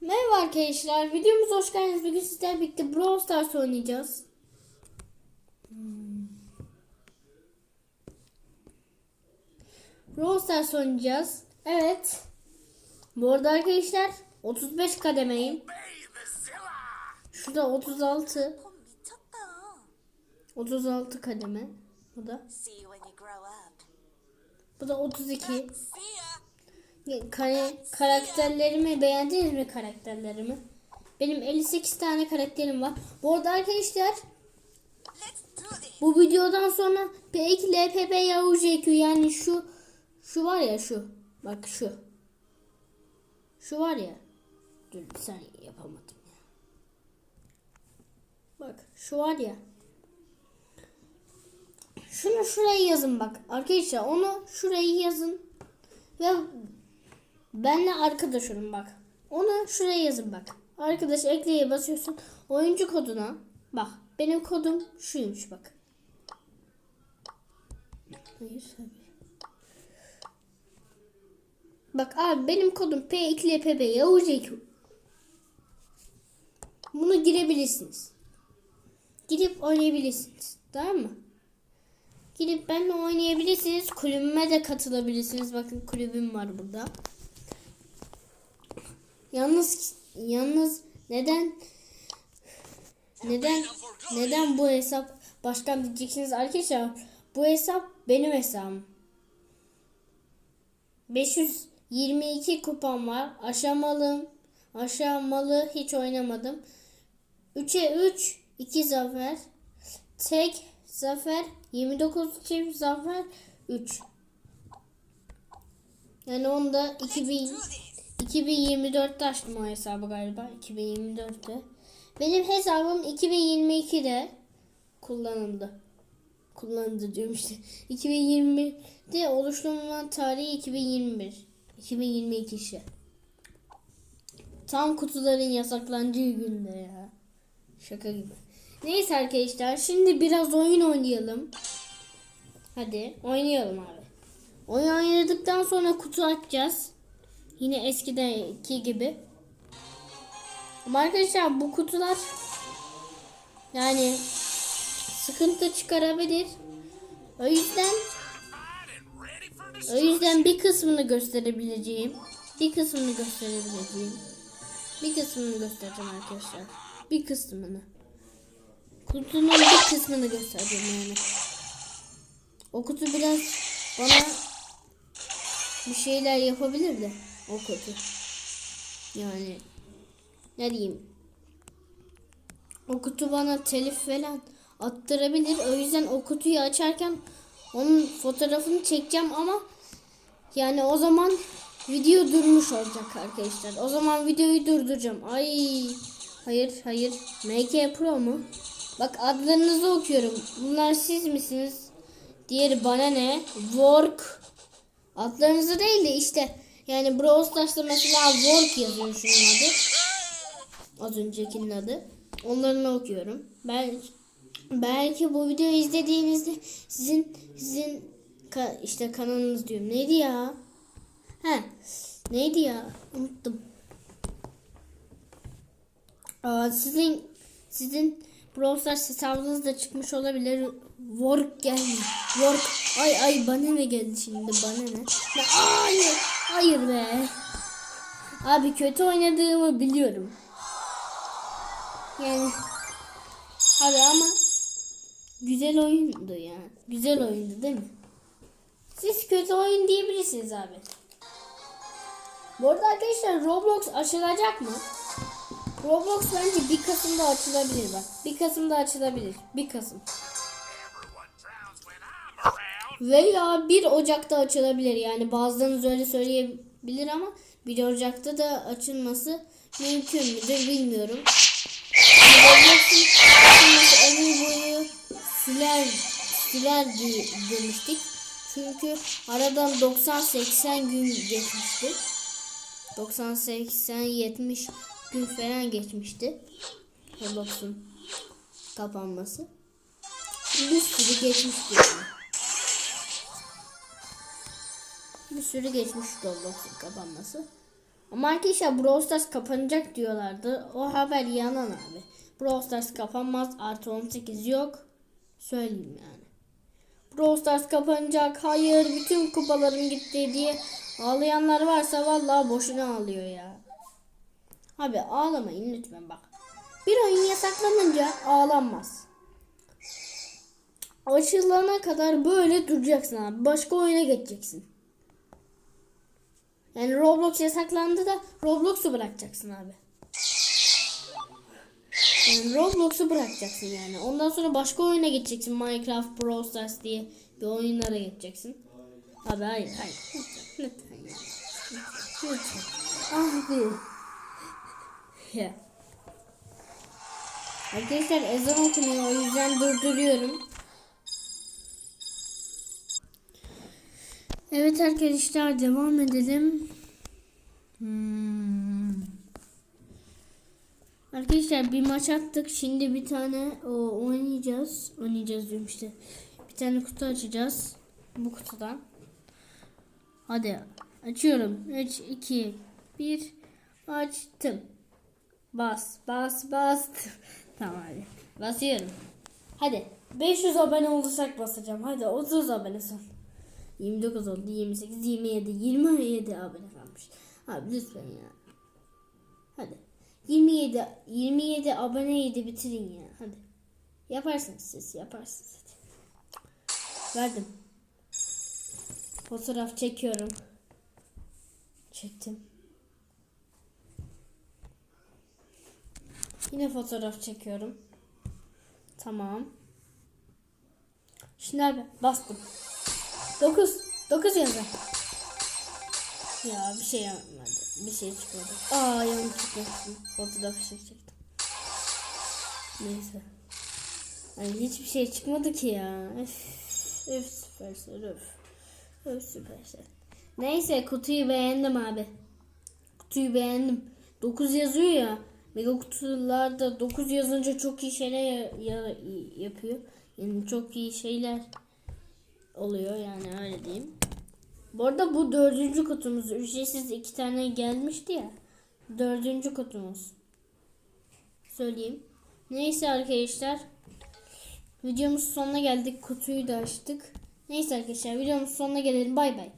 Merhaba arkadaşlar. Videomuza hoş geldiniz. Bugün sizlerle birlikte Brawl Stars oynayacağız. Hmm. Brawl Stars oynayacağız. Evet. Bu arada arkadaşlar 35 kademeyim. Şurada 36. 36 kademe. Bu da. Bu da 32. Karakterlerimi beğendiniz mi karakterlerimi? Benim 58 tane karakterim var. Bu arada arkadaşlar bu videodan sonra P2 LPP Yahoo JQ yani şu şu var ya şu. Bak şu. Şu var ya. Dur saniye yapamadım ya. Bak şu var ya. Şunu şuraya yazın bak. Arkadaşlar onu şuraya yazın. Ve benle arkadaş olun bak. Onu şuraya yazın bak. Arkadaş ekleye basıyorsun. Oyuncu koduna bak. Benim kodum şuymuş bak. Bak abi benim kodum P2LPB Yavuz EQ. Bunu girebilirsiniz. Gidip oynayabilirsiniz. Tamam mı? Gidip benimle oynayabilirsiniz. Kulübüme de katılabilirsiniz. Bakın kulübüm var burada. Yalnız yalnız neden neden neden bu hesap başkan diyeceksiniz arkadaşlar. Bu hesap benim hesabım. 522 kupam var. Aşamalım. Aşamalı hiç oynamadım. 3'e 3 2 zafer. Tek zafer 29 çift zafer 3. Yani onda 2000 Do this. 2024'te açtım o hesabı galiba. 2024'te. Benim hesabım 2022'de kullanıldı. Kullanıldı diyorum işte. 2020'de oluşturulan tarihi 2021. 2022 işte. Tam kutuların yasaklanacağı günde ya. Şaka gibi. Neyse arkadaşlar şimdi biraz oyun oynayalım. Hadi oynayalım abi. Oyun oynadıktan sonra kutu açacağız. Yine eskideki gibi. Ama arkadaşlar bu kutular yani sıkıntı çıkarabilir. O yüzden o yüzden bir kısmını gösterebileceğim. Bir kısmını gösterebileceğim. Bir kısmını göstereceğim arkadaşlar. Bir kısmını. Kutunun bir kısmını göstereceğim yani. O kutu biraz bana bir şeyler yapabilir de o kutu. Yani ne diyeyim? O kutu bana telif falan attırabilir. O yüzden o kutuyu açarken onun fotoğrafını çekeceğim ama yani o zaman video durmuş olacak arkadaşlar. O zaman videoyu durduracağım. Ay hayır hayır. MK Pro mu? Bak adlarınızı okuyorum. Bunlar siz misiniz? Diğeri bana ne? Work. Adlarınızı değil de işte yani Brawl Stars'ta mesela Work yazıyor şunun adı. Az öncekinin adı. Onlarını okuyorum. Ben belki bu videoyu izlediğinizde sizin sizin ka- işte kanalınız diyorum. Neydi ya? He. Neydi ya? Unuttum. Aa, sizin sizin Brawl Stars hesabınız da çıkmış olabilir. Work geldi. Work. Ay ay bana ne geldi şimdi bana ne? Ne- Hayır. Hayır be. Abi kötü oynadığımı biliyorum. Yani abi ama güzel oyundu ya. Güzel oyundu değil mi? Siz kötü oyun diyebilirsiniz abi. Bu arada arkadaşlar Roblox açılacak mı? Roblox bence bir Kasım'da açılabilir bak. Bir Kasım'da açılabilir. Bir Kasım. Veya 1 Ocak'ta açılabilir. Yani bazılarınız öyle söyleyebilir ama 1 Ocak'ta da açılması mümkün müdür bilmiyorum. Roblox'un açılması ömür boyu sürer, sürer diye demiştik. Çünkü aradan 90-80 gün geçmişti. 90-80-70 gün falan geçmişti. Roblox'un kapanması. Bir sürü geçmişti yani. Bir sürü geçmiş Roblox'un kapanması. Ama arkadaşlar Brawl Stars kapanacak diyorlardı. O haber yalan abi. Brawl Stars kapanmaz. Artı 18 yok. Söyleyeyim yani. Brawl Stars kapanacak. Hayır bütün kupalarım gitti diye ağlayanlar varsa vallahi boşuna ağlıyor ya. Abi ağlamayın lütfen bak. Bir oyun yasaklanınca ağlanmaz. Açılana kadar böyle duracaksın abi. Başka oyuna geçeceksin. Yani Roblox yasaklandı da Roblox'u bırakacaksın abi. Yani Roblox'u bırakacaksın yani. Ondan sonra başka oyuna geçeceksin. Minecraft, Brawl Stars diye bir oyunlara geçeceksin. Abi hayır hayır. Lütfen, lütfen. Lütfen. lütfen. Abi. Ya. Arkadaşlar ezan okunuyor o yüzden durduruyorum. Evet arkadaşlar devam edelim. Hmm. Arkadaşlar bir maç attık. Şimdi bir tane o, oynayacağız. Oynayacağız diyorum işte. Bir tane kutu açacağız. Bu kutudan. Hadi açıyorum. 3, 2, 1 açtım. Bas bas bas. tamam hadi. Basıyorum. Hadi. 500 abone olursak basacağım. Hadi 30 abone son. 29 oldu. 28, 27, 27 abone kalmış. Abi lütfen ya. Hadi. 27 27 aboneydi bitirin ya. Hadi. Yaparsınız siz yaparsınız hadi. Verdim. Fotoğraf çekiyorum. Çektim. Yine fotoğraf çekiyorum. Tamam. Şimdi abi bastım. 9. 9 yazdı. Ya bir şey yapmadı. Bir şey çıkmadı. Aa yanlışlıkla fotoğraf çekecektim. Neyse. Ay hiçbir şey çıkmadı ki ya. Öf, öf süpersel öf. Öf süpersel. Neyse kutuyu beğendim abi. Kutuyu beğendim. 9 yazıyor ya. Mega kutularda 9 yazınca çok iyi şeyler ya- ya- yapıyor. Yani çok iyi şeyler oluyor yani öyle diyeyim. Bu arada bu dördüncü kutumuz. Ücretsiz iki tane gelmişti ya. Dördüncü kutumuz. Söyleyeyim. Neyse arkadaşlar. Videomuz sonuna geldik. Kutuyu da açtık. Neyse arkadaşlar videomuz sonuna gelelim. Bay bay.